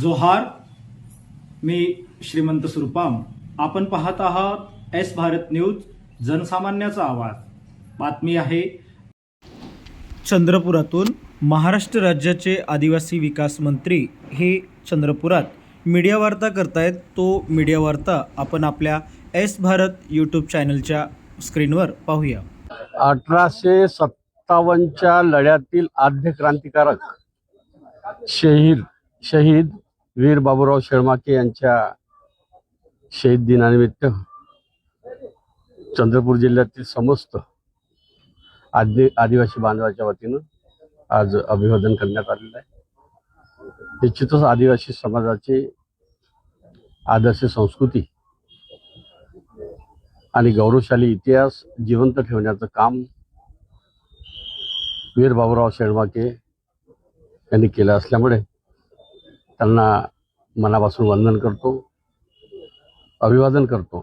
जोहार मी श्रीमंत सुरपाम. आपण पाहत आहात एस भारत न्यूज जनसामान्याचा आवाज. बातमी आहे. चंद्रपुरातून महाराष्ट्र राज्याचे आदिवासी विकास मंत्री हे चंद्रपुरात मीडिया वार्ता करतायत. तो मीडिया वार्ता आपण आपल्या एस भारत यूट्यूब चॅनलच्या स्क्रीनवर पाहूया. अठराशे सत्तावन्नच्या लढ्यातील आद्य क्रांतिकारक शहीद शहीद वीर बाबूराव शेळमाके यांच्या शहीद दिनानिमित्त चंद्रपूर जिल्ह्यातील समस्त आदि आदिवासी बांधवाच्या वतीनं आज अभिवादन करण्यात आलेलं आहे. निश्चितच आदिवासी समाजाची आदर्श संस्कृती आणि गौरवशाली इतिहास जिवंत ठेवण्याचं काम वीर बाबूराव शेळमाके यांनी केलं असल्यामुळे त्यांना मनापासून वंदन करतो. अभिवादन करतो.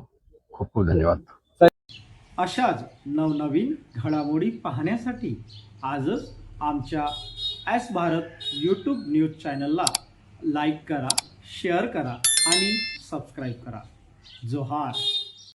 खूप खूप धन्यवाद. अशाच नवनवीन घडामोडी पाहण्यासाठी आजच आमच्या एस भारत यूट्यूब न्यूज चॅनलला लाईक करा शेअर करा आणि सबस्क्राईब करा. जोहार.